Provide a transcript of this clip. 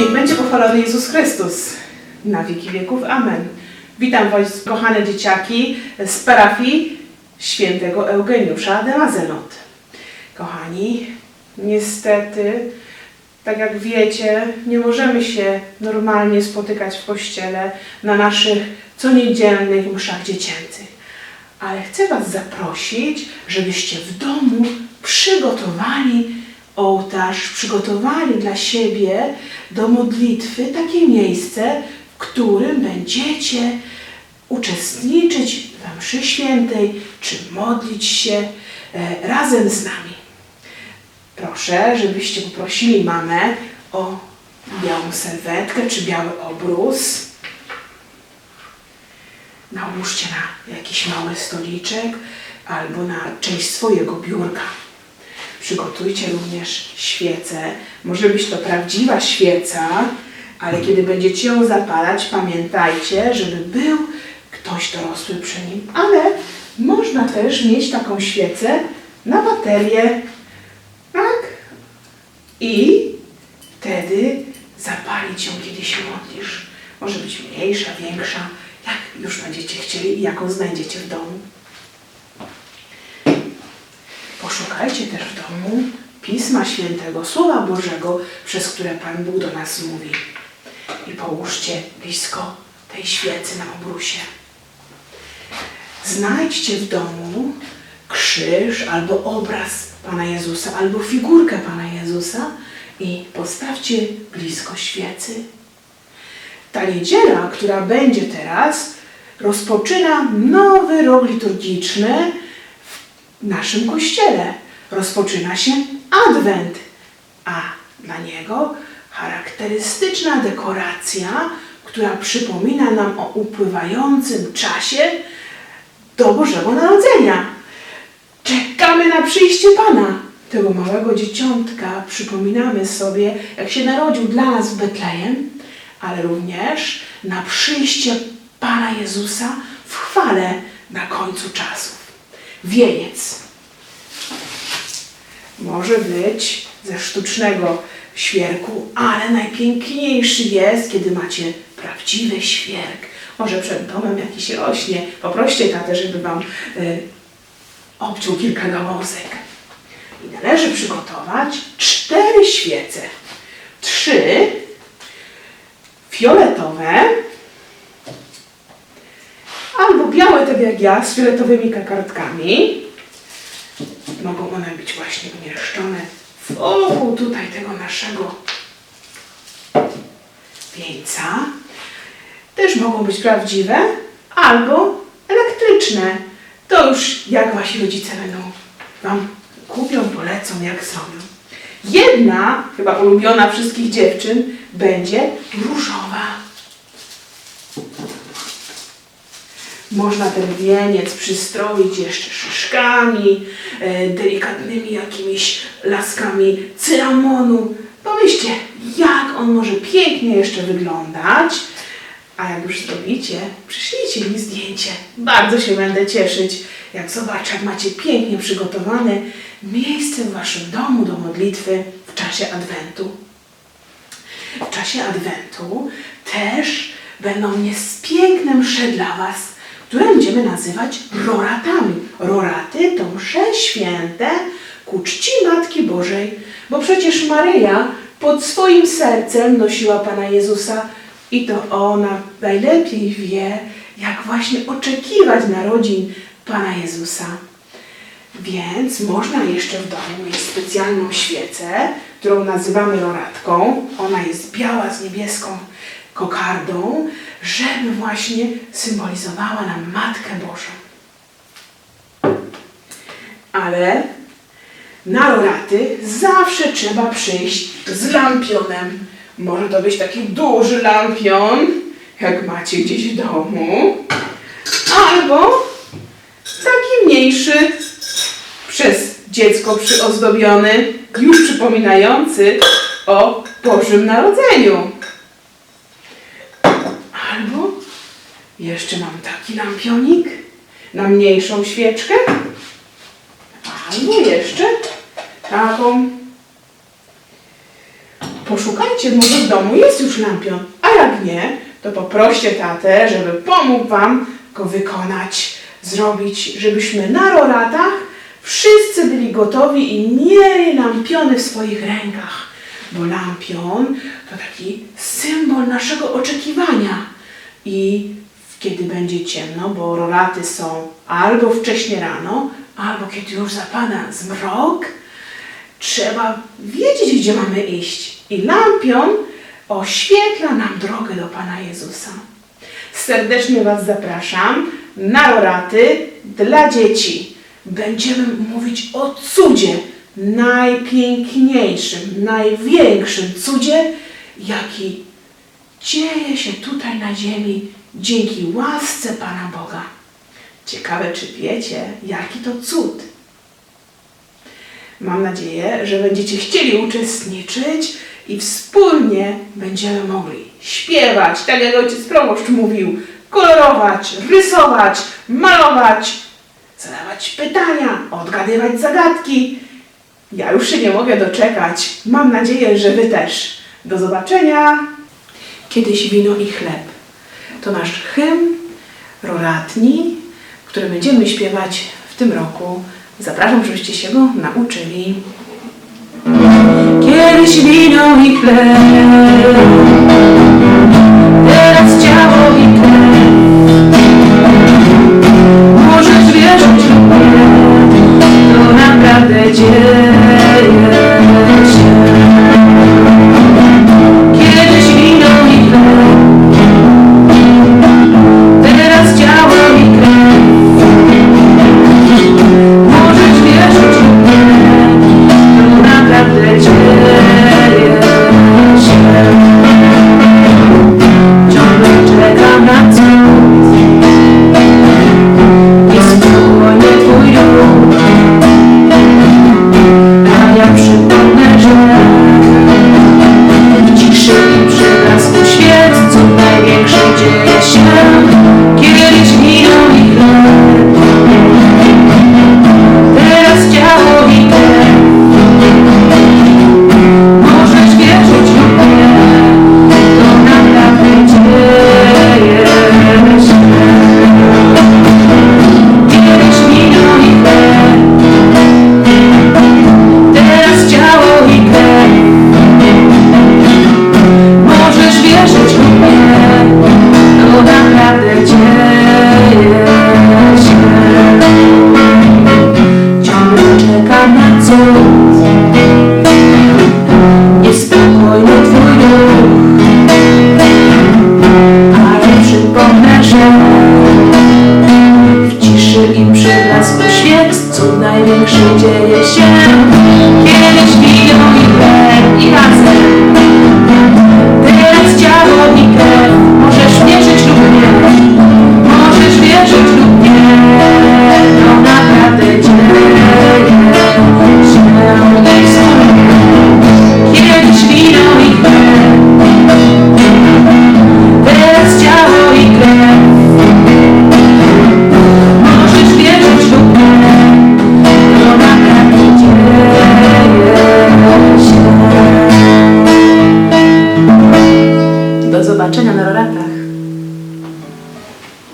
Niech będzie pochwalony Jezus Chrystus. Na wieki wieków. Amen. Witam Was, kochane dzieciaki z parafii świętego Eugeniusza de Mazenot. Kochani, niestety, tak jak wiecie, nie możemy się normalnie spotykać w kościele na naszych coniedzielnych mszach dziecięcych. Ale chcę Was zaprosić, żebyście w domu przygotowali ołtarz, przygotowali dla siebie do modlitwy takie miejsce, w którym będziecie uczestniczyć w mszy świętej, czy modlić się e, razem z nami. Proszę, żebyście poprosili mamę o białą serwetkę czy biały obrus. Nałóżcie na jakiś mały stoliczek albo na część swojego biurka. Przygotujcie również świecę. Może być to prawdziwa świeca, ale kiedy będziecie ją zapalać, pamiętajcie, żeby był ktoś dorosły przy nim. Ale można też mieć taką świecę na baterię. Tak? I wtedy zapalić ją, kiedy się modlisz. Może być mniejsza, większa, jak już będziecie chcieli i jaką znajdziecie w domu. Poszukajcie też w domu Pisma Świętego, Słowa Bożego, przez które Pan Bóg do nas mówi. I połóżcie blisko tej świecy na obrusie. Znajdźcie w domu krzyż albo obraz Pana Jezusa, albo figurkę Pana Jezusa i postawcie blisko świecy. Ta niedziela, która będzie teraz, rozpoczyna nowy rok liturgiczny w naszym kościele. Rozpoczyna się Adwent, a dla niego charakterystyczna dekoracja, która przypomina nam o upływającym czasie do Bożego Narodzenia. Czekamy na przyjście Pana, tego małego dzieciątka. Przypominamy sobie, jak się narodził dla nas w Betlejem, ale również na przyjście Pana Jezusa w chwale na końcu czasów. Wieniec może być ze sztucznego świerku, ale najpiękniejszy jest, kiedy macie prawdziwy świerk. Może przed domem jakiś rośnie. Poproście tatę, żeby wam y, obciął kilka gałązek. I należy przygotować cztery świece. Trzy fioletowe, albo białe, tak jak ja, z fioletowymi kakardkami. Mogą one być właśnie umieszczone wokół tutaj tego naszego wieńca. Też mogą być prawdziwe albo elektryczne. To już jak wasi rodzice będą wam kupią, polecą, jak zrobią. Jedna, chyba ulubiona wszystkich dziewczyn, będzie różowa. Można ten wieniec przystroić jeszcze szyszkami, e, delikatnymi jakimiś laskami cynamonu. Pomyślcie, jak on może pięknie jeszcze wyglądać. A jak już zrobicie, przyślijcie mi zdjęcie. Bardzo się będę cieszyć, jak zobaczę, jak macie pięknie przygotowane miejsce w waszym domu do modlitwy w czasie Adwentu. W czasie Adwentu też będą jest piękne msze dla was, które będziemy nazywać roratami. Roraty to msze święte ku czci Matki Bożej, bo przecież Maryja pod swoim sercem nosiła Pana Jezusa i to ona najlepiej wie, jak właśnie oczekiwać narodzin Pana Jezusa. Więc można jeszcze w domu mieć specjalną świecę, którą nazywamy roratką. Ona jest biała z niebieską kokardą, żeby właśnie symbolizowała nam Matkę Bożą. Ale na roraty zawsze trzeba przyjść z lampionem. Może to być taki duży lampion, jak macie gdzieś w domu, albo taki mniejszy, przez dziecko przyozdobiony, już przypominający o Bożym Narodzeniu. Albo jeszcze mam taki lampionik na mniejszą świeczkę. Albo jeszcze taką poszukajcie, może w domu jest już lampion. A jak nie, to poproście tatę, żeby pomógł wam go wykonać, zrobić, żebyśmy na roratach wszyscy byli gotowi i mieli lampiony w swoich rękach. Bo lampion to taki symbol naszego oczekiwania. I kiedy będzie ciemno, bo roraty są albo wcześnie rano, albo kiedy już zapada zmrok, trzeba wiedzieć, gdzie mamy iść. I lampion oświetla nam drogę do Pana Jezusa. Serdecznie Was zapraszam na roraty dla dzieci. Będziemy mówić o cudzie, najpiękniejszym, największym cudzie, jaki dzieje się tutaj na ziemi dzięki łasce Pana Boga. Ciekawe, czy wiecie, jaki to cud. Mam nadzieję, że będziecie chcieli uczestniczyć i wspólnie będziemy mogli śpiewać, tak jak ojciec proboszcz mówił, kolorować, rysować, malować, zadawać pytania, odgadywać zagadki. Ja już się nie mogę doczekać. Mam nadzieję, że Wy też. Do zobaczenia. Kiedyś wino i chleb. To nasz hymn roratni, który będziemy śpiewać w tym roku. Zapraszam, żebyście się go nauczyli. Kiedyś wino i chleb,